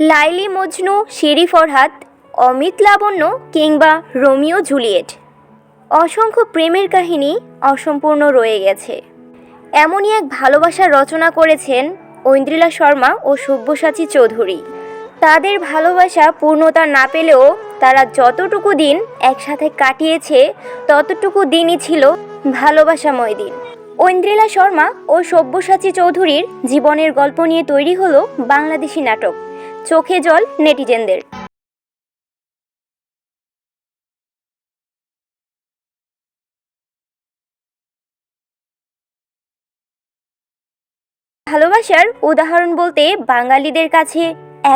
Laili Majnu, Siri Farhad, Amit লাবণ্য কিংবা Romeo Juliet. অসংখ্য প্রেমের কাহিনী অসম্পূর্ণ রয়ে গেছে। এমনই এক ভালোবাসার রচনা করেছেন ঐন্দ্রিলা শর্মা ও সব্যসাচী চৌধুরী। তাদের ভালোবাসা পূর্ণতা না পেলেও তারা যতটুকু দিন একসাথে কাটিয়েছে, ততটুকু দিনই ছিল ভালোবাসাময় দিন। ঐন্দ্রিলা শর্মা ও সব্যসাচী চৌধুরীর জীবনের গল্প নিয়ে তৈরি হলো বাংলাদেশি নাটক। চোখে জল নেটিজেনদের। ভালোবাসার উদাহরণ বলতে বাঙালিদের কাছে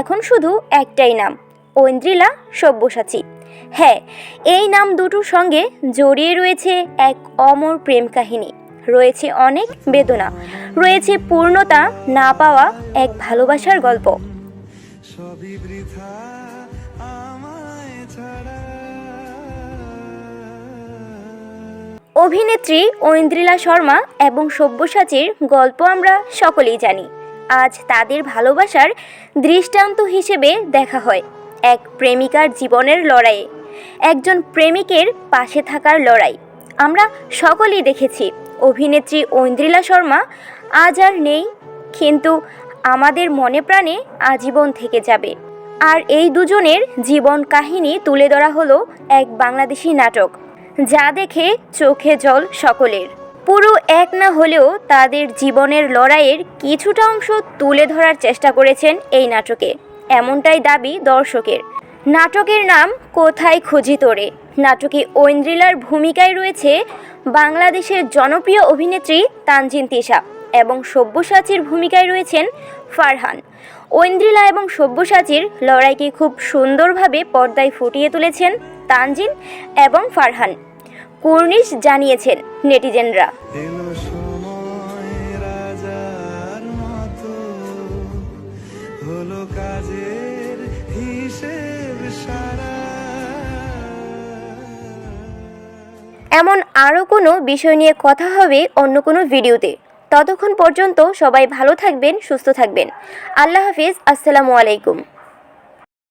এখন শুধু একটাই নাম, ঐন্দ্রিলা সব্যসাচী। হ্যাঁ এই নাম দুটোর সঙ্গে জড়িয়ে রয়েছে এক অমর প্রেম কাহিনী। রয়েছে অনেক বেদনা, রয়েছে পূর্ণতা না পাওয়া এক ভালোবাসার গল্প। সবই বৃথা আমায় ছাড়া। অভিনেত্রী ঐন্দ্রিলা শর্মা এবং সব্যসাচীর গল্প আমরা সকলেই জানি। আজ তাদের ভালোবাসার দৃষ্টান্ত হিসেবে দেখা হয় এক প্রেমিকার জীবনের লড়াইয়ে। একজন প্রেমিকের পাশে থাকার লড়াই। আমরা সকলেই দেখেছি। অভিনেত্রী ঐন্দ্রিলা শর্মা আজ আর নেই, কিন্তু আমাদের মনে প্রাণে আজীবন থেকে যাবে। আর এই দুজনের জীবন কাহিনী তুলে ধরা হলো এক বাংলাদেশি নাটক, যা দেখে চোখে জল সকলের। পুরো এক না হলেও তাদের জীবনের লড়াইয়ের কিছুটা অংশ তুলে ধরার চেষ্টা করেছেন এই নাটকে। এমনটাই দাবি দর্শকের। নাটকের নাম কোথায় খুঁজি তোরে? নাটকে ঐন্দ্রিলার ভূমিকায় রয়েছে বাংলাদেশের জনপ্রিয় অভিনেত্রী তানজিন তিশা। এবং সব্যসাচীর ভূমিকায় রয়েছেন ফারহান। ঐন্দ্রিলা এবং সব্যসাচীর লড়াইকে খুব সুন্দরভাবে পর্দায় ফুটিয়ে তুলেছেন তানজিন এবং ফারহান। কুর্নিশ জানিয়েছেন নেটিজেনরা। হলো কাজের হিসেব সারা। এমন আরও কোনো বিষয় নিয়ে কথা হবে অন্য কোনো ভিডিওতে। ততক্ষণ পর্যন্ত সবাই ভালো থাকবেন সুস্থ থাকবেন। আল্লাহ হাফিজ আসসালামু আলাইকুম।